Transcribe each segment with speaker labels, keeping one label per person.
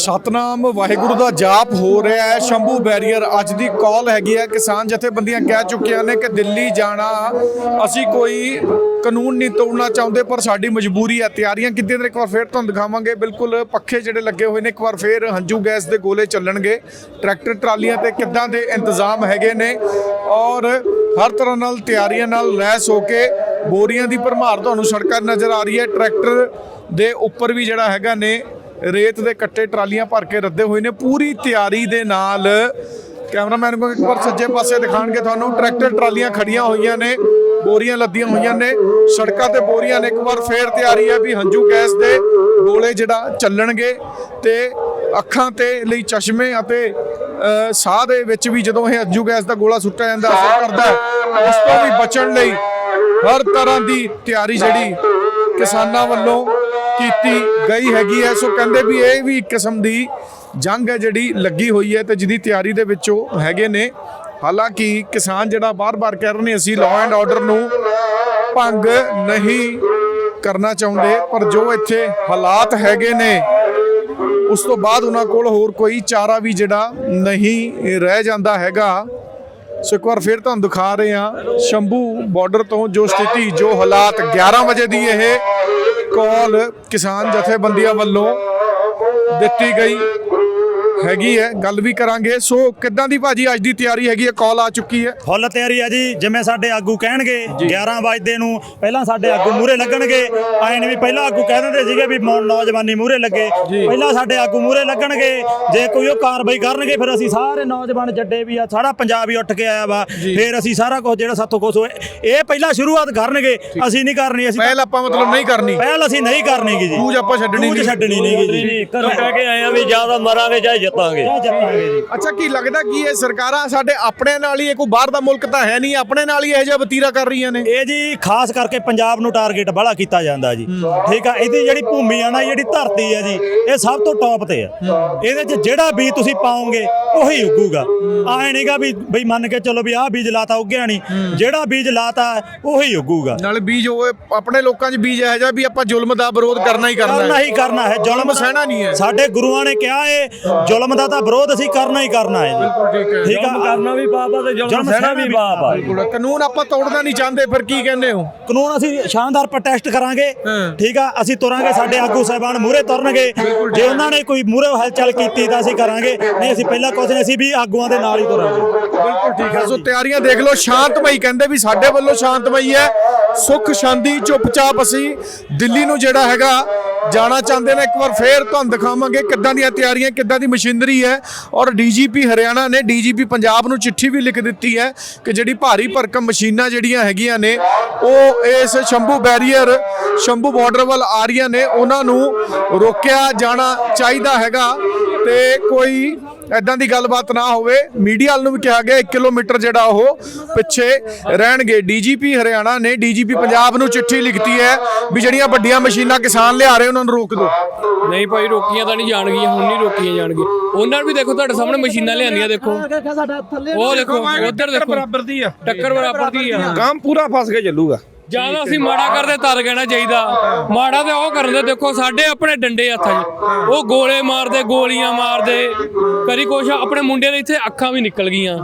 Speaker 1: ਸਤਨਾਮ, ਵਾਹਿਗੁਰੂ ਦਾ ਜਾਪ ਹੋ ਰਿਹਾ ਹੈ। ਸ਼ੰਭੂ ਬੈਰੀਅਰ, ਅੱਜ ਦੀ ਕਾਲ ਹੈਗੀ ਹੈ ਕਿਸਾਨ ਜਥੇਬੰਦੀਆਂ ਕਹਿ ਚੁੱਕੀਆਂ ਨੇ ਕਿ ਦਿੱਲੀ ਜਾਣਾ, ਅਸੀਂ ਕੋਈ ਕਾਨੂੰਨ ਨਹੀਂ ਤੋੜਨਾ ਚਾਹੁੰਦੇ, ਪਰ ਸਾਡੀ ਮਜਬੂਰੀ ਹੈ। ਤਿਆਰੀਆਂ ਕਿਤੇ ਨੇ? ਇੱਕ ਵਾਰ ਫੇਰ ਤੁਹਾਨੂੰ ਦਿਖਾਵਾਂਗੇ। ਬਿਲਕੁਲ ਪੱਖੇ ਜਿਹੜੇ ਲੱਗੇ ਹੋਏ ਨੇ, ਇੱਕ ਵਾਰ ਫੇਰ ਹੰਝੂ ਗੈਸ ਦੇ ਗੋਲੇ ਚੱਲਣਗੇ। ਟਰੈਕਟਰ, ਟਰਾਲੀਆਂ ਤੇ ਕਿੱਦਾਂ ਦੇ ਇੰਤਜ਼ਾਮ ਹੈਗੇ ਨੇ? ਔਰ ਹਰ ਤਰ੍ਹਾਂ ਨਾਲ ਤਿਆਰੀਆਂ ਨਾਲ ਲੈਸ ਹੋ ਕੇ ਬੋਰੀਆਂ ਦੀ ਭਰਮਾਰ ਤੁਹਾਨੂੰ ਸੜਕਾਂ ਨਜ਼ਰ ਆ ਰਹੀ ਹੈ। ਟਰੈਕਟਰ ਦੇ ਉੱਪਰ ਵੀ ਜਿਹੜਾ ਹੈਗਾ ਨੇ ਰੇਤ ਦੇ ਕੱਟੇ ਟਰਾਲੀਆਂ ਭਰ ਕੇ ਰੱਦੇ ਹੋਏ ਨੇ। ਪੂਰੀ ਤਿਆਰੀ ਦੇ ਨਾਲ ਕੈਮਰਾਮੈਨ ਨੂੰ ਇੱਕ ਵਾਰ ਸੱਜੇ ਪਾਸੇ ਦਿਖਾਣਗੇ ਤੁਹਾਨੂੰ। ਟਰੈਕਟਰ ਟਰਾਲੀਆਂ ਖੜੀਆਂ ਹੋਈਆਂ ਨੇ, ਬੋਰੀਆਂ ਲੱਦੀਆਂ ਹੋਈਆਂ ਨੇ। ਸੜਕਾਂ ਤੇ ਬੋਰੀਆਂ ਨੇ। ਇੱਕ ਵਾਰ ਫੇਰ ਤਿਆਰੀ ਹੈ ਵੀ ਹੰਝੂ ਗੈਸ ਦੇ ਗੋਲੇ ਜਿਹੜਾ ਚੱਲਣਗੇ ਤੇ ਅੱਖਾਂ ਤੇ ਲਈ ਚਸ਼ਮੇ ਅਤੇ ਸਾਹ ਦੇ ਵਿੱਚ ਵੀ ਜਦੋਂ ਇਹ ਹੰਝੂ ਗੈਸ ਦਾ ਗੋਲਾ ਸੁੱਟਿਆ ਜਾਂਦਾ, ਅਸਰ ਕਰਦਾ ਉਸ ਤੋਂ ਵੀ ਬਚਣ ਲਈ ਹਰ ਤਰ੍ਹਾਂ ਦੀ ਤਿਆਰੀ ਜਿਹੜੀ ਕਿਸਾਨਾਂ ਵੱਲੋਂ ਕੀਤੀ ਗਈ ਹੈਗੀ ਹੈ। ਸੋ ਕਹਿੰਦੇ ਵੀ ਇਹ ਵੀ ਇੱਕ ਕਿਸਮ ਦੀ ਜੰਗ ਹੈ ਜਿਹੜੀ ਲੱਗੀ ਹੋਈ ਹੈ ਤੇ ਜਿਹਦੀ ਤਿਆਰੀ ਦੇ ਵਿੱਚ ਉਹ ਹੈਗੇ ਨੇ। ਹਾਲਾਂਕਿ ਕਿਸਾਨ ਜਿਹੜਾ ਬਾਰ-ਬਾਰ ਕਹਿ ਰਹੇ ਨੇ, ਅਸੀਂ ਲਾਅ ਐਂਡ ਆਰਡਰ ਨੂੰ ਭੰਗ ਨਹੀਂ ਕਰਨਾ ਚਾਹੁੰਦੇ, ਪਰ ਜੋ ਇੱਥੇ ਹਾਲਾਤ ਹੈਗੇ ਨੇ, ਉਸ ਤੋਂ ਬਾਅਦ ਉਹਨਾਂ ਕੋਲ ਹੋਰ ਕੋਈ ਚਾਰਾ ਵੀ ਜਿਹੜਾ ਨਹੀਂ ਰਹਿ ਜਾਂਦਾ ਹੈਗਾ। ਸੋ ਇੱਕ ਵਾਰ ਫਿਰ ਤੁਹਾਨੂੰ ਦਿਖਾ ਰਹੇ ਹਾਂ, ਸ਼ੰਭੂ ਬਾਰਡਰ ਤੋਂ ਜੋ ਸਥਿਤੀ, ਜੋ ਹਾਲਾਤ 11 ਵਜੇ ਦੀ ਇਹ ਕਾਲ ਕਿਸਾਨ ਜਥੇਬੰਦੀਆਂ ਵੱਲੋਂ ਦਿੱਤੀ ਗਈ। ਹੈਗੀ ਹੈ ਗੱਲ ਵੀ ਕਰਾਂਗੇ। ਸੋ ਕਿੱਦਾਂ ਦੀ ਭਾਜੀ ਅੱਜ ਦੀ ਤਿਆਰੀ ਹੈਗੀ ਹੈ? ਕਾਲ ਆ ਚੁੱਕੀ ਹੈ।
Speaker 2: ਫੁੱਲ ਤਿਆਰੀ ਆ ਜੀ ਜਿਵੇਂ ਸਾਡੇ ਆਗੂ ਕਹਿਣਗੇ 11 ਵਜੇ ਨੂੰ ਪਹਿਲਾਂ ਸਾਡੇ ਆਗੂ ਮੂਰੇ ਲੱਗਣਗੇ। ਐਂ ਨੀ ਵੀ ਪਹਿਲਾਂ ਆਗੂ ਕਹਿ ਦਿੰਦੇ ਸੀਗੇ ਵੀ ਨੌਜਵਾਨੀ ਮੂਰੇ ਲੱਗੇ। ਪਹਿਲਾਂ ਸਾਡੇ ਆਗੂ ਮੂਰੇ ਲੱਗਣਗੇ। ਜੇ ਕੋਈ ਉਹ ਕਾਰਵਾਈ ਕਰਨਗੇ ਫਿਰ ਅਸੀਂ ਸਾਰੇ ਨੌਜਵਾਨ ਜੱਡੇ ਵੀ ਆ ਸਾਰਾ ਪੰਜਾਬ ਹੀ ਉੱਠ ਕੇ ਆਇਆ ਵਾ। ਫਿਰ ਅਸੀਂ ਸਾਰਾ ਕੁਝ ਜਿਹੜਾ ਸਾਥੋਂ ਕੁਝ ਹੋਏ ਇਹ ਪਹਿਲਾਂ ਸ਼ੁਰੂਆਤ ਕਰਨਗੇ ਅਸੀਂ ਨਹੀਂ ਕਰਨੀ ਅਸੀਂ
Speaker 1: ਪਹਿਲ ਆਪਾਂ ਮਤਲਬ ਨਹੀਂ ਕਰਨੀ।
Speaker 2: ਪਹਿਲ ਅਸੀਂ ਨਹੀਂ ਕਰਨੀਗੀ ਜੀ।
Speaker 1: ਪੂਜ ਆਪਾਂ ਛੱਡਣੀ ਨਹੀਂ।
Speaker 2: ਛੱਡਣੀ ਨਹੀਂਗੀ ਜੀ।
Speaker 3: ਘਰੋਂ ਕਹਿ ਕੇ ਆਏ ਆ ਵੀ ਜ਼ਿਆਦਾ ਮਰਾਂਗੇ ਚਾਹੇ ਜਿੱਤਾਂਗੇ
Speaker 2: ਜਿੱਤਾਂਗੇ ਜੀ।
Speaker 1: ਅੱਛਾ ਕੀ ਲੱਗਦਾ ਕੀ ਇਹ ਸਰਕਾਰਾਂ ਸਾਡੇ ਆਪਣੇ ਨਾਲ ਹੀ ਇਹ ਕੋਈ ਬਾਹਰ ਦਾ ਮੁਲਕ ਤਾਂ ਹੈ ਨਹੀਂ ਆਪਣੇ ਨਾਲ ਹੀ ਇਹ ਜਿਹਾ ਵਤੀਰਾ ਕਰ ਰਹੀਆਂ ਨੇ?
Speaker 2: ਇਹ ਜੀ ਖਾਸ ਕਰਕੇ ਪੰਜਾਬ ਨੂੰ ਟਾਰਗੇਟ ਬੜਾ ਕੀਤਾ ਜਾਂਦਾ ਜੀ। ਠੀਕ ਆ ਇਹਦੀ ਜਿਹੜੀ ਭੂਮੀ ਆ ਨਾ ਜਿਹੜੀ ਧਰਤੀ ਆ ਜੀ ਇਹ ਸਭ ਤੋਂ ਟੌਪ ਤੇ ਆ। ਇਹਦੇ 'ਚ ਜਿਹੜਾ ਬੀਜ ਤੁਸੀਂ ਪਾਓਗੇ ਉਹੀ ਉੱਗੂਗਾ। ਆਏ ਨਹੀਂਗਾ ਵੀ ਬਈ ਮੰਨ ਕੇ ਚੱਲੋ ਵੀ ਆਹ ਬੀਜ ਲਾਤਾ ਉੱਗਿਆ ਨਹੀਂ ਜਿਹੜਾ ਬੀਜ ਲਾਤਾ ਉਹੀ ਉੱਗੂਗਾ।
Speaker 1: ਨਾਲ ਬੀਜ ਹੋਏ ਆਪਣੇ ਲੋਕਾਂ 'ਚ ਬੀਜ ਇਹ ਜਿਹਾ ਵੀ ਆਪਾਂ ਜ਼ੁਲਮ ਦਾ ਵਿਰੋਧ ਕਰਨਾ ਹੀ ਕਰਨਾ
Speaker 2: ਕਰਨਾ
Speaker 1: ਹੈ
Speaker 2: ਹੀ ਕਰਨਾ ਹੈ ਜ਼ੁਲਮ
Speaker 1: ਸਹਿਣਾ ਨਹੀਂ ਹੈ।
Speaker 2: ਸਾਡੇ ਗੁਰੂਆਂ ਨੇ ਕਿਹਾ ਏ ਜ਼ੁਲਮ ਦਾ ਤਾਂ ਵਿਰੋਧ ਅਸੀਂ ਕਰਨਾ ਹੀ ਕਰਨਾ ਹੈ ਜੀ।
Speaker 1: ਠੀਕ ਹੈ।
Speaker 2: ਠੀਕ ਆ?
Speaker 3: ਕਰਨਾ ਵੀ ਪਾਪ ਆ ਤੇ
Speaker 2: ਜ਼ੁਲਮ
Speaker 3: ਸਹਿਣਾ ਵੀ ਪਾਪ ਆ
Speaker 1: ਬਿਲਕੁਲ। ਕਾਨੂੰਨ ਆਪਾਂ ਤੋੜਨਾ ਨਹੀਂ ਚਾਹੁੰਦੇ ਫਿਰ ਕੀ ਕਹਿੰਦੇ ਹੋ?
Speaker 2: ਕਾਨੂੰਨ ਅਸੀਂ ਸ਼ਾਨਦਾਰ ਪ੍ਰੋਟੈਸਟ ਕਰਾਂਗੇ। ਠੀਕ ਆ? ਅਸੀਂ ਤੁਰਾਂਗੇ ਸਾਡੇ ਆਗੂ ਸਾਹਿਬਾਨ ਮੂਹਰੇ ਤੁਰਨਗੇ। ਜੇ ਉਹਨਾਂ ਨੇ ਕੋਈ ਮੂਹਰੇ ਹਲਚਲ ਕੀਤੀ ਤਾਂ ਅਸੀਂ ਕਰਾਂਗੇ। ਨਹੀਂ ਅਸੀਂ ਪਹਿਲਾਂ ਕੁਝ ਨਹੀਂ ਅਸੀਂ ਵੀ ਆਗੂਆਂ ਦੇ ਨਾਲ ਹੀ ਤੁਰਾਂਗੇ।
Speaker 1: ਬਿਲਕੁਲ ਠੀਕ ਹੈ ਸੋ ਤਿਆਰੀਆਂ ਦੇਖ ਲਓ ਸ਼ਾਂਤਮਈ ਕਹਿੰਦੇ ਵੀ ਸਾਡੇ ਵੱਲੋਂ ਸ਼ਾਂਤਮਈ ਹੈ। ਸੁੱਖ ਸ਼ਾਂਤੀ ਚੁੱਪਚਾਪ ਅਸੀਂ ਦਿੱਲੀ ਨੂੰ ਜਿਹੜਾ ਹੈਗਾ ਜਾਣਾ ਚਾਹੁੰਦੇ ਨੇ, ਇੱਕ ਵਾਰ ਫੇਰ ਤੁਹਾਨੂੰ ਦਿਖਾਵਾਂਗੇ ਕਿੱਦਾਂ ਦੀਆਂ ਤਿਆਰੀਆਂ, ਕਿੱਦਾਂ ਦੀ ਮਸ਼ੀਨਰੀ ਹੈ। ਔਰ ਡੀਜੀਪੀ ਹਰਿਆਣਾ ਨੇ, ਡੀਜੀਪੀ ਪੰਜਾਬ ਨੂੰ ਚਿੱਠੀ ਵੀ ਲਿਖ ਦਿੱਤੀ ਹੈ ਕਿ ਜਿਹੜੀ ਭਾਰੀ ਭਰਕਮ ਮਸ਼ੀਨਾਂ ਜਿਹੜੀਆਂ ਹੈਗੀਆਂ ਨੇ, ਉਹ ਇਸ ਸ਼ੰਭੂ ਬੈਰੀਅਰ, ਸ਼ੰਭੂ ਬਾਰਡਰ ਵੱਲ ਆ ਰਹੀਆਂ ਨੇ। ਉਹਨਾਂ ਨੂੰ ਰੋਕਿਆ ਜਾਣਾ ਚਾਹੀਦਾ ਹੈਗਾ ਤੇ ਕੋਈ ਐਦਾਂ ਦੀ ਗੱਲਬਾਤ ਨਾ ਹੋਵੇ। ਮੀਡੀਆ ਵਾਲ ਨੂੰ ਵੀ ਕਿਹਾ ਗਿਆ 1 ਕਿਲੋਮੀਟਰ ਜਿਹੜਾ ਉਹ ਪਿੱਛੇ ਰਹਿਣਗੇ। ਡੀਜੀਪੀ ਹਰਿਆਣਾ ਨੇ ਡੀਜੀਪੀ ਪੰਜਾਬ ਨੂੰ ਚਿੱਠੀ ਲਿਖਤੀ ਹੈ ਵੀ ਜਿਹੜੀਆਂ ਵੱਡੀਆਂ ਮਸ਼ੀਨਾਂ ਕਿਸਾਨ ਲਿਆ ਰਹੇ ਉਹਨਾਂ ਨੂੰ ਰੋਕ ਦਿਓ।
Speaker 4: ਨਹੀਂ ਭਾਈ ਰੋਕੀਆਂ ਤਾਂ ਨਹੀਂ ਜਾਣਗੀਆਂ ਹੁਣ ਨਹੀਂ ਰੋਕੀਆਂ ਜਾਣਗੀਆਂ। ਉਹਨਾਂ ਨੂੰ ਵੀ ਦੇਖੋ ਤੁਹਾਡੇ ਸਾਹਮਣੇ ਮਸ਼ੀਨਾਂ ਲਿਆਂਦੀਆਂ ਦੇਖੋ। ਉਹ ਦੇਖੋ ਉਧਰ ਦੇਖੋ।
Speaker 5: ਬਰਾਬਰ ਦੀ ਆ।
Speaker 4: ਟੱਕਰ ਬਰਾਬਰ ਦੀ ਆ।
Speaker 5: ਕੰਮ ਪੂਰਾ ਫਸ ਕੇ ਚੱਲੂਗਾ।
Speaker 4: ਜ਼ਿਆਦਾ ਅਸੀਂ ਮਾੜਾ ਕਰਦੇ ਤਰ ਕਹਿਣਾ ਚਾਹੀਦਾ ਮਾੜਾ ਤੇ ਉਹ ਕਰਨ ਦੇ ਦੇਖੋ ਸਾਡੇ ਆਪਣੇ ਡੰਡੇ ਹੱਥਾਂ 'ਚ। ਉਹ ਗੋਲੇ ਮਾਰਦੇ ਗੋਲੀਆਂ ਮਾਰਦੇ। ਕਦੀ ਕੁਛ ਆਪਣੇ ਮੁੰਡੇ ਦੇ ਇੱਥੇ ਅੱਖਾਂ ਵੀ ਨਿਕਲ ਗਈਆਂ।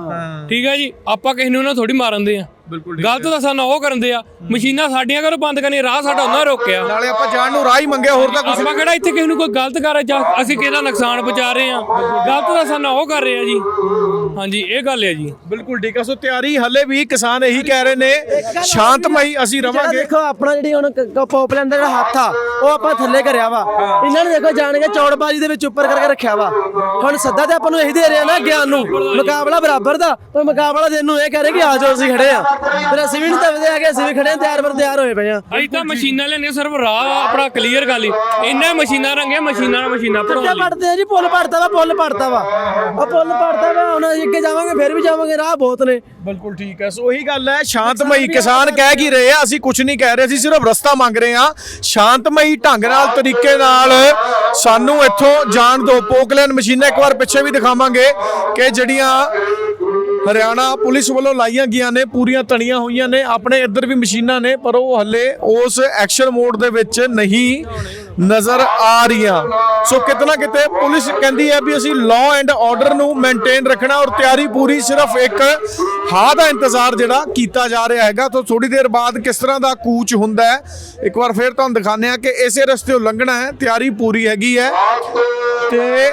Speaker 4: ਠੀਕ ਹੈ ਜੀ? ਆਪਾਂ ਕਿਸੇ ਨੂੰ ਨਾ ਥੋੜੀ ਮਾਰਨ ਦੇ ਆ। ਗਲਤ ਤਾਂ ਸਾਨੂੰ ਉਹ ਕਰਨ ਦੇ ਆ। ਮਸ਼ੀਨਾਂ ਸਾਡੀਆਂ ਕਰੋ ਬੰਦ ਕਰਨੀ ਰਾਹ ਸਾਡਾ ਉਹਨਾਂ ਰੋਕਿਆ।
Speaker 1: ਨਾਲੇ ਆਪਾਂ ਜਾਣ ਨੂੰ ਰਾਹ ਹੀ ਮੰਗਿਆ ਹੋਰ ਤਾਂ ਕੁਝ
Speaker 4: ਆਪਾਂ ਕਿਹੜਾ ਇੱਥੇ ਕਿਸੇ ਨੂੰ ਕੋਈ ਗਲਤ ਕਰ ਜਾਂ ਅਸੀਂ ਕਿਹਦਾ ਨੁਕਸਾਨ ਪਹੁੰਚਾ ਰਹੇ ਆ ਗਲਤ ਤਾਂ ਸਾਨੂੰ ਉਹ ਕਰ ਰਹੇ ਆ ਜੀ। ਹਾਂਜੀ ਇਹ ਗੱਲ ਹੈ ਜੀ।
Speaker 1: ਬਿਲਕੁਲ ਠੀਕ ਹੈ ਸੋ ਤਿਆਰੀ ਹੱਲੇ ਵੀ ਕਿਸਾਨ ਇਹੀ ਕਹਿ ਰਹੇ ਨੇ ਸ਼ਾਂਤਮਈ ਅਸੀਂ ਰਵਾਂਗੇ।
Speaker 6: ਦੇਖੋ ਆਪਣਾ ਜਿਹੜੀ ਹੁਣ ਪੋਪਲੈਂਡ ਦਾ ਜਿਹੜਾ ਹੱਥ ਆ ਉਹ ਆਪਾਂ ਥੱਲੇ ਕਰਿਆ ਵਾ। ਇਹਨਾਂ ਨੇ ਦੇਖੋ ਜਾਣ ਕੇ ਚੌੜਬਾਜੀ ਦੇ ਵਿੱਚ ਉੱਪਰ ਕਰਕੇ ਰੱਖਿਆ ਵਾ। ਹੁਣ ਸੱਦਾ ਤੇ ਆਪਾਂ ਨੂੰ ਇਹੀ ਦੇ ਰਿਹਾ ਨਾ ਗਿਆਨ ਨੂੰ ਮੁਕਾਬਲਾ ਬਰਾਬਰ ਦਾ ਪਰ ਮੁਕਾਬਲਾ ਦੇਣ ਨੂੰ ਇਹ ਕਹਿ ਰਹੇ ਕਿ ਆ ਜਾਓ ਅਸੀਂ ਖੜੇ ਆ। ਫਿਰ ਅਸੀਂ ਵੀ ਨਹੀਂ ਦਬਦੇ ਹੈਗੇ ਅਸੀਂ ਵੀ ਖੜੇ ਆ ਤਿਆਰ ਪਰ ਤਿਆਰ ਹੋਏ ਪਏ ਆ।
Speaker 4: ਅਸੀਂ ਤਾਂ ਮਸ਼ੀਨਾਂ ਲੈਣੇ ਸਿਰਫ ਰਾਹ ਆਪਣਾ ਕਲੀਅਰ ਕਰ ਲਈ ਇੰਨਾ ਮਸ਼ੀਨਾਂ ਰੰਗੀਆਂ ਮਸ਼ੀਨਾਂ ਨਾਲ ਮਸ਼ੀਨਾਂ ਲਈ।
Speaker 6: ਪੜਦੇ ਆ ਜੀ ਪੁੱਲ ਪੜਦਾ ਵਾ ਪੁੱਲ ਪੜਦਾ ਵਾ। ਉਹ ਪੁੱਲ ਪੜਦਾ ਵਾ ਹੁਣ ਅਸੀਂ ਅੱਗੇ ਜਾਵਾਂਗੇ ਫਿਰ ਵੀ ਜਾਵਾਂਗੇ ਰਾਹ ਬਹੁਤ ਨੇ।
Speaker 1: ਬਿਲਕੁਲ ਠੀਕ ਹੈ। ਸੋ ਉਹੀ ਗੱਲ ਹੈ ਸ਼ਾਂਤਮਈ ਕਿਸਾਨ ਕਹਿ ਕੀ ਰਹੇ ਆ ਅਸੀਂ ਕੁਝ ਨਹੀਂ ਕਹਿ ਰਹੇ ਅਸੀਂ ਸਿਰਫ ਰਸਤਾ ਮੰਗ ਰਹੇ ਆ ਸ਼ਾਂਤਮਈ ਢੰਗ ਨਾਲ ਤਰੀਕੇ ਨਾਲ ਸਾਨੂੰ ਇੱਥੋਂ ਜਾਣ ਦਿਓ। ਪੋਕਲੈਨ ਮਸ਼ੀਨਾਂ ਇੱਕ ਵਾਰ ਪਿੱਛੇ ਵੀ ਦਿਖਾਵਾਂਗੇ ਕਿ ਜਿਹੜੀਆਂ ਹਰਿਆਣਾ ਪੁਲਿਸ ਵੱਲੋਂ ਲਾਈਆਂ ਗਈਆਂ ਨੇ ਪੂਰੀਆਂ ਤਣੀਆਂ ਹੋਈਆਂ ਨੇ ਆਪਣੇ ਇੱਧਰ ਵੀ ਮਸ਼ੀਨਾਂ ਨੇ ਪਰ ਉਹ ਹੱਲੇ ਉਸ ਐਕਸ਼ਨ ਮੋਡ ਦੇ ਵਿੱਚ ਨਹੀਂ। ਨਜ਼ਰ ਆ ਰਹੀਆਂ। ਸੋ ਕਿਤਨਾ ਕਿਤੇ ਪੁਲਿਸ ਕਹਿੰਦੀ ਹੈ ਵੀ ਅਸੀਂ ਲਾਅ ਐਂਡ ਆਰਡਰ ਨੂੰ ਮੇਨਟੇਨ ਰੱਖਣਾ ਔਰ ਤਿਆਰੀ ਪੂਰੀ ਸਿਰਫ ਇੱਕ ਹਾਂ ਦਾ ਇੰਤਜ਼ਾਰ ਜਿਹੜਾ ਕੀਤਾ ਜਾ ਰਿਹਾ ਹੈਗਾ। ਤਾਂ ਥੋੜੀ ਦੇਰ ਬਾਅਦ ਕਿਸ ਤਰ੍ਹਾਂ ਦਾ ਕੂਚ ਹੁੰਦਾ ਹੈ, ਇੱਕ ਵਾਰ ਫਿਰ ਤੁਹਾਨੂੰ ਦਿਖਾਉਂਦੇ ਆ ਕਿ ਇਸੇ ਰਸਤੇ ਲੰਘਣਾ ਹੈ, ਤਿਆਰੀ ਪੂਰੀ ਹੈਗੀ ਹੈ। ਤੇ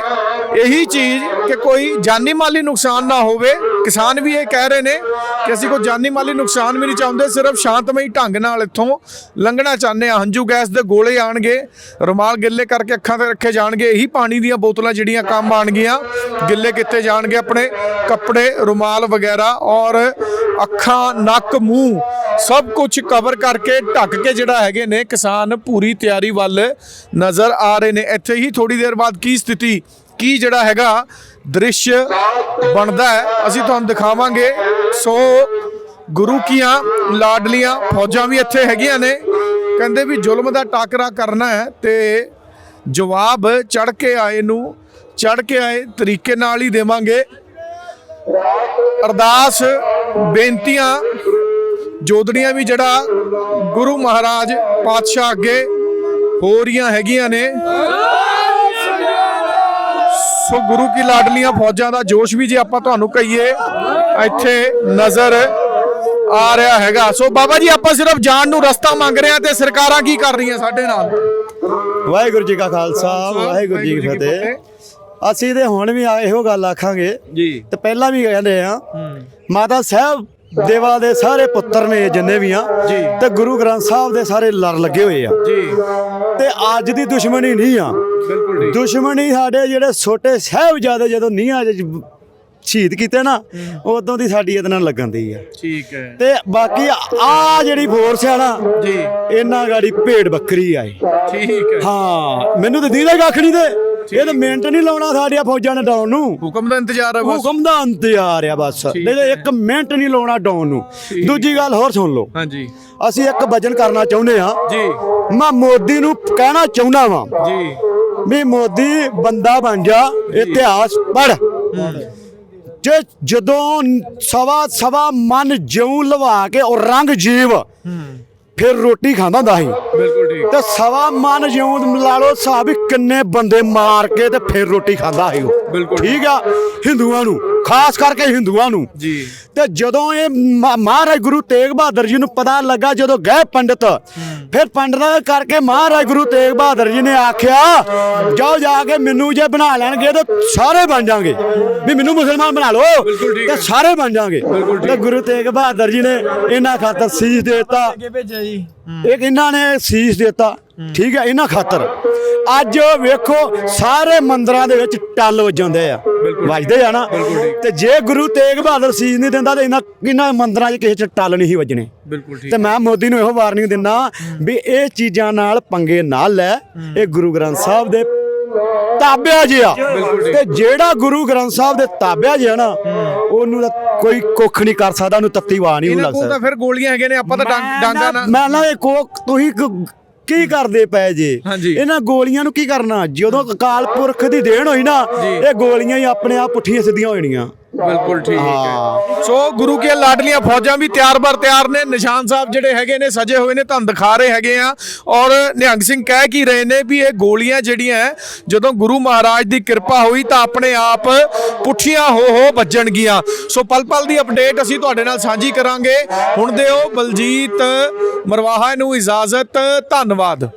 Speaker 1: ਇਹੀ ਚੀਜ਼ ਕਿ ਕੋਈ ਜਾਨੀ ਮਾਲੀ ਨੁਕਸਾਨ ਨਾ ਹੋਵੇ। ਕਿਸਾਨ ਵੀ ਇਹ ਕਹਿ ਰਹੇ ਨੇ ਕਿ ਅਸੀਂ ਕੋਈ ਜਾਨੀ ਮਾਲੀ ਨੁਕਸਾਨ ਵੀ ਨਹੀਂ ਚਾਹੁੰਦੇ, ਸਿਰਫ ਸ਼ਾਂਤਮਈ ਢੰਗ ਨਾਲ ਇੱਥੋਂ ਲੰਘਣਾ ਚਾਹੁੰਦੇ ਆ ਹੰਝੂ ਗੈਸ ਦੇ ਗੋਲੇ ਆਣਗੇ ਰੁਮਾਲ ਗਿੱਲੇ ਕਰਕੇ ਅੱਖਾਂ ਤੇ ਰੱਖੇ ਜਾਣਗੇ, ਇਹੀ ਪਾਣੀ ਦੀਆਂ ਬੋਤਲਾਂ ਜਿਹੜੀਆਂ ਕੰਮ ਆਣਗੀਆਂ ਗਿੱਲੇ ਕੀਤੇ ਜਾਣਗੇ ਆਪਣੇ ਕੱਪੜੇ, ਰੁਮਾਲ ਵਗੈਰਾ ਔਰ ਅੱਖਾਂ, ਨੱਕ, ਮੂੰਹ, ਸਭ ਕੁਝ ਕਵਰ ਕਰਕੇ ਢੱਕ ਕੇ ਜਿਹੜਾ ਹੈਗੇ ਨੇ, ਕਿਸਾਨ ਪੂਰੀ ਤਿਆਰੀ ਵੱਲ ਨਜ਼ਰ ਆ ਰਹੇ ਨੇ। ਇੱਥੇ ਹੀ ਥੋੜੀ ਦੇਰ ਬਾਅਦ ਕੀ ਸਥਿਤੀ? ਕੀ ਜਿਹੜਾ ਹੈਗਾ ਦ੍ਰਿਸ਼ ਬਣਦਾ ਹੈ, ਅਸੀਂ ਤੁਹਾਨੂੰ ਦਿਖਾਵਾਂਗੇ। ਸੋ ਗੁਰੂ ਕੀਆਂ, ਲਾਡਲੀਆਂ ਫੌਜਾਂ ਵੀ ਇੱਥੇ ਹੈਗੀਆਂ ਨੇ। ਕਹਿੰਦੇ ਵੀ ਜ਼ੁਲਮ ਦਾ ਟਾਕਰਾ ਕਰਨਾ ਹੈ ਤੇ ਜਵਾਬ ਚੜ ਕੇ ਆਏ ਨੂੰ ਚੜ ਕੇ ਆਏ ਤਰੀਕੇ ਨਾਲ ਹੀ ਦੇਵਾਂਗੇ। ਅਰਦਾਸ, ਬੇਨਤੀਆਂ, ਜੋਦੜੀਆਂ ਵੀ ਜਿਹੜਾ ਗੁਰੂ ਮਹਾਰਾਜ ਪਾਤਸ਼ਾਹ ਅੱਗੇ ਹੋ ਰਹੀਆਂ ਹੈਗੀਆਂ ਨੇ। ਸੋ ਗੁਰੂ ਕੀ ਲਾਡਲੀਆਂ ਫੌਜਾਂ ਦਾ ਜੋਸ਼ ਵੀ ਜੇ ਆਪਾਂ ਤੁਹਾਨੂੰ ਕਹੀਏ ਇੱਥੇ ਨਜ਼ਰ ਆ ਰਿਹਾ ਹੈਗਾ। ਸੋ ਬਾਬਾ ਜੀ ਆਪਾਂ ਸਿਰਫ ਜਾਣ ਨੂੰ ਰਸਤਾ ਮੰਗ ਰਹੇ ਹਾਂ ਤੇ ਸਰਕਾਰਾਂ ਕੀ ਕਰ ਰਹੀਆਂ ਸਾਡੇ ਨਾਲ?
Speaker 7: ਵਾਹਿਗੁਰੂ ਜੀ ਕਾ ਖਾਲਸਾ ਵਾਹਿਗੁਰੂ ਜੀ ਕੀ ਫਤਿਹ। ਅਸੀਂ ਤੇ ਹੁਣ ਵੀ ਆ- ਇਹੋ ਗੱਲ ਆਖਾਂਗੇ
Speaker 1: ਜੀ।
Speaker 7: ਤੇ ਪਹਿਲਾਂ ਵੀ ਕਹਿੰਦੇ ਆ ਮਾਤਾ ਸਾਹਿਬ ਦੇਵਾ ਦੇ ਸਾਰੇ ਪੁੱਤਰ ਨੇ ਜਿੰਨੇ ਵੀ ਆ। ਤੇ ਗੁਰੂ ਗ੍ਰੰਥ ਸਾਹਿਬ ਦੇ ਸਾਰੇ ਲੜ ਲੱਗੇ ਹੋਏ ਆ।
Speaker 1: ਜੀ।
Speaker 7: ਤੇ ਅੱਜ ਦੀ ਦੁਸ਼ਮਣੀ ਨਹੀਂ ਆ। ਦੁਸ਼ਮਣੀ ਸਾਡੇ ਜਿਹੜੇ ਛੋਟੇ ਸਾਹਿਬਜ਼ਾਦੇ ਜਦੋਂ ਨੀਹਾਂ 'ਚ ਸ਼ਹੀਦ ਕੀਤੇ ਨਾ ਉਦੋਂ ਦੀ ਸਾਡੀ ਇਹਦੇ ਨਾਲ ਲੱਗਣ ਦੀ ਆ।
Speaker 1: ਠੀਕ ਹੈ।
Speaker 7: ਤੇ ਬਾਕੀ ਆ ਜਿਹੜੀ ਫੋਰਸ ਆ ਨਾ
Speaker 1: ਜੀ।
Speaker 7: ਇਹਨਾਂ ਗਾੜੀ ਭੇਡ ਬੱਕਰੀ ਆਏ
Speaker 1: ਠੀਕ ਹੈ।
Speaker 7: ਹਾਂ ਮੈਨੂੰ ਤਾਂ ਦੀਦਾ ਕੱਖ ਨਹੀਂ ਤੇ। ਇਹ ਤਾਂ ਮਿੰਟ ਨਹੀਂ ਲਾਉਣਾ ਸਾਡੀਆਂ ਫੌਜਾਂ ਨੇ ਡਾਉਣ ਨੂੰ।
Speaker 1: ਹੁਕਮ ਦਾ ਇੰਤਜ਼ਾਰ ਹੈ ਬਸ।
Speaker 7: ਹੁਕਮ ਦਾ ਇੰਤਜ਼ਾਰ ਆ ਬਸ। ਨਹੀਂ ਤਾਂ ਇੱਕ ਮਿੰਟ ਨਹੀਂ ਲਾਉਣਾ ਡਾਉਣ ਨੂੰ। ਦੂਜੀ ਗੱਲ ਹੋਰ ਸੁਣ ਲਓ।
Speaker 1: ਹਾਂਜੀ।
Speaker 7: ਅਸੀਂ ਇੱਕ ਵਜਨ ਕਰਨਾ ਚਾਹੁੰਦੇ ਆ
Speaker 1: ਜੀ।
Speaker 7: ਮੈਂ ਮੋਦੀ ਨੂੰ ਕਹਿਣਾ ਚਾਹੁੰਦਾ ਵਾਂ।
Speaker 1: ਜੀ।
Speaker 7: ਵੀ ਮੋਦੀ ਬੰਦਾ ਬਣ ਜਾ ਇਤਿਹਾਸ ਪੜ ਜੇ ਜਦੋਂ ਸਵਾ ਸਵਾ ਮਨ ਜਿਉਂ ਲਵਾ ਕੇ ਉਹ ਰੰਗ ਜੀਵ। ਫਿਰ ਰੋਟੀ ਖਾਂਦਾ ਹੁੰਦਾ ਸੀ।
Speaker 1: ਬਿਲਕੁਲ ਠੀਕ।
Speaker 7: ਤੇ ਸਵਾ ਮਨ ਜਿਉਂ ਲਾ ਲਓ ਹਿਸਾਬ ਵੀ ਕਿੰਨੇ ਬੰਦੇ ਮਾਰ ਕੇ ਤੇ ਫਿਰ ਰੋਟੀ ਖਾਂਦਾ ਸੀ ਉਹ।
Speaker 1: ਬਿਲਕੁਲ।
Speaker 7: ਠੀਕ ਆ? ਹਿੰਦੂਆਂ ਨੂੰ ਖਾਸ ਕਰਕੇ ਹਿੰਦੂਆਂ ਨੂੰ।
Speaker 1: ਜੀ।
Speaker 7: ਤੇ ਜਦੋਂ ਇਹ ਮਹਾਰਾਜ ਗੁਰੂ ਤੇਗ ਬਹਾਦਰ ਜੀ ਨੂੰ ਪਤਾ ਲੱਗਾ ਜਦੋਂ ਗਏ ਪੰਡਤ ਫਿਰ ਪੰਡਤਾਂ ਕਰਕੇ ਮਹਾਰਾਜ ਗੁਰੂ ਤੇਗ ਬਹਾਦਰ ਜੀ ਨੇ ਆਖਿਆ ਜਾਓ ਜਾ ਕੇ ਮੈਨੂੰ ਜੇ ਬਣਾ ਲੈਣਗੇ ਤਾਂ ਸਾਰੇ ਬਣ ਜਾਣਗੇ। ਵੀ ਮੈਨੂੰ ਮੁਸਲਮਾਨ ਬਣਾ ਲਓ
Speaker 1: ਬਿਲਕੁਲ ਠੀਕ
Speaker 7: ਤੇ
Speaker 1: ਹੈ।
Speaker 7: ਸਾਰੇ ਬਣ ਜਾਣਗੇ। ਤੇ ਗੁਰੂ ਤੇਗ ਬਹਾਦਰ ਜੀ ਨੇ ਇਹਨਾਂ ਖਾਤਰ ਸੀਸ ਦੇਤਾ।
Speaker 6: ਭੇਜਿਆ ਜੀ।
Speaker 7: ਇੱਕ ਇਹਨਾਂ ਨੇ ਸੀਸ ਦਿੱਤਾ ਠੀਕ ਹੈ ਇਹਨਾਂ ਖਾਤਰ। ਅੱਜ ਵੇਖੋ ਸਾਰੇ ਮੰਦਰਾਂ ਦੇ ਵਿੱਚ ਟੱਲ ਵੱਜਦੇ ਆ। ਵੱਜਦੇ ਆ ਨਾ। ਤੇ ਜੇ ਗੁਰੂ ਤੇਗ ਬਹਾਦਰ ਸੀਸ ਨਹੀਂ ਦਿੰਦਾ ਤੇ ਇਹਨਾਂ ਇਹਨਾਂ ਮੰਦਰਾਂ 'ਚ ਕਿਸੇ 'ਚ ਟੱਲ ਨਹੀਂ ਵੱਜਣੇ। ਤੇ ਮੈਂ ਮੋਦੀ ਨੂੰ ਇਹੋ ਵਾਰਨਿੰਗ ਦਿੰਦਾ ਵੀ ਇਹ ਚੀਜ਼ਾਂ ਨਾਲ ਪੰਗੇ ਨਾ ਲੈ। ਇਹ ਗੁਰੂ ਗ੍ਰੰਥ ਸਾਹਿਬ ਦੇ ਤਾਬਿਆ ਜਿਆ ਤੇ ਜਿਹੜਾ ਗੁਰੂ ਗ੍ਰੰਥ ਸਾਹਿਬ ਦੇ ਤਾਬਿਆ ਜਿਆ ਨਾ ਉਹਨੂੰ ਤਾਂ ਕੋਈ ਕੁੱਖ ਨਹੀਂ ਕਰ ਸਕਦਾ ਉਹਨੂੰ ਤੱਤੀ ਵਾਹ ਨਹੀਂ
Speaker 1: ਇਹਨਾਂ
Speaker 7: ਲੱਗ
Speaker 1: ਕੋਲ
Speaker 7: ਸਕਦਾ।
Speaker 1: ਤਾਂ ਫਿਰ ਗੋਲੀਆਂ ਹੈਗੇ ਨੇ ਆਪਾਂ ਤਾਂ ਡਾਂਗਾ ਨਾ
Speaker 7: ਮੈਂ ਨਾ ਇਹ ਕੋ ਤੁਸੀਂ ਕ- ਕਰਦੇ ਪਏ ਜੇ। ਇਹਨਾਂ ਗੋਲੀਆਂ ਨੂੰ ਕੀ ਕਰਨਾ? ਜਦੋਂ ਅਕਾਲ ਪੁਰਖ ਦੀ ਦੇਣ ਹੋਈ ਨਾ ਇਹ ਗੋਲੀਆਂ ਹੀ ਆਪਣੇ ਆਪ ਪੁੱਠੀਆਂ ਸਿੱਧੀਆਂ ਹੋ ਜਾਣੀਆਂ
Speaker 1: ਬਿਲਕੁਲ ਠੀਕ ਹੈ। ਸੋ ਗੁਰੂ ਕੀ ਲਾਡਲੀਆਂ ਫੌਜਾਂ ਵੀ ਤਿਆਰ ਬਰ ਤਿਆਰ ਨੇ ਨਿਸ਼ਾਨ ਸਾਹਿਬ ਜਿਹੜੇ ਹੈਗੇ ਨੇ ਸਜੇ ਹੋਏ ਨੇ ਤੁਹਾਨੂੰ ਦਿਖਾ ਰਹੇ ਹੈਗੇ ਆ। ਔਰ ਨਿਹੰਗ ਸਿੰਘ ਕਹਿ ਕੀ ਰਹੇ ਨੇ ਵੀ ਇਹ ਗੋਲੀਆਂ ਜਿਹੜੀਆਂ ਜਦੋਂ ਗੁਰੂ ਮਹਾਰਾਜ ਦੀ ਕਿਰਪਾ ਹੋਈ ਤਾਂ ਆਪਣੇ ਆਪ ਪੁੱਠੀਆਂ ਹੋ ਹੋ ਵੱਜਣਗੀਆਂ। ਸੋ ਪਲ ਪਲ ਦੀ ਅਪਡੇਟ ਅਸੀਂ ਤੁਹਾਡੇ ਨਾਲ ਸਾਂਝੀ ਕਰਾਂਗੇ। ਹੁਣ ਦਿਓ ਬਲਜੀਤ ਮਰਵਾਹਾ ਨੂੰ ਇਜਾਜ਼ਤ ਧੰਨਵਾਦ।